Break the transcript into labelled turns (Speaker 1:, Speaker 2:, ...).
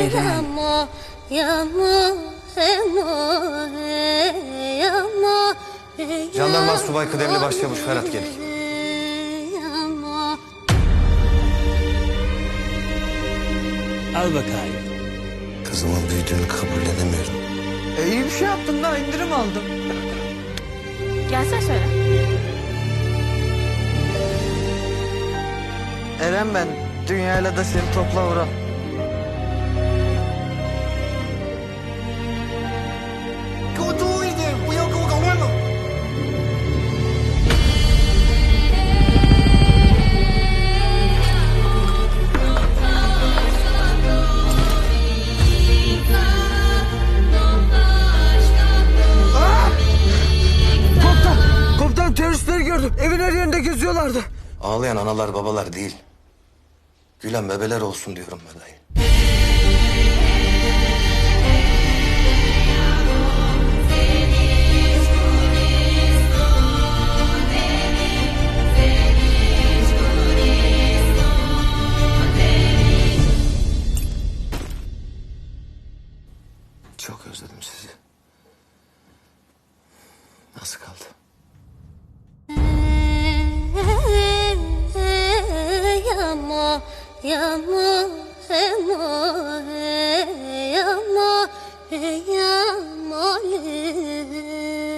Speaker 1: Yama, yama, yama, yama,
Speaker 2: Jandarma Subay Kıdemli Başçavuş Ferhat Gelik.
Speaker 1: Yama.
Speaker 3: Al bakayım.
Speaker 2: Kızımın büyüdüğünü kabullenemiyorum.
Speaker 4: E iyi bir şey yaptın da indirim aldım.
Speaker 5: Gelsene şöyle.
Speaker 4: Eren ben. Dünyayla da seni topla uğra. Gördüm. Evin her yerinde geziyorlardı.
Speaker 2: Ağlayan analar babalar değil. Gülen bebeler olsun diyorum be dayı. Çok özledim sizi. Nasıl kaldı?
Speaker 1: yama hema he yama he yama. le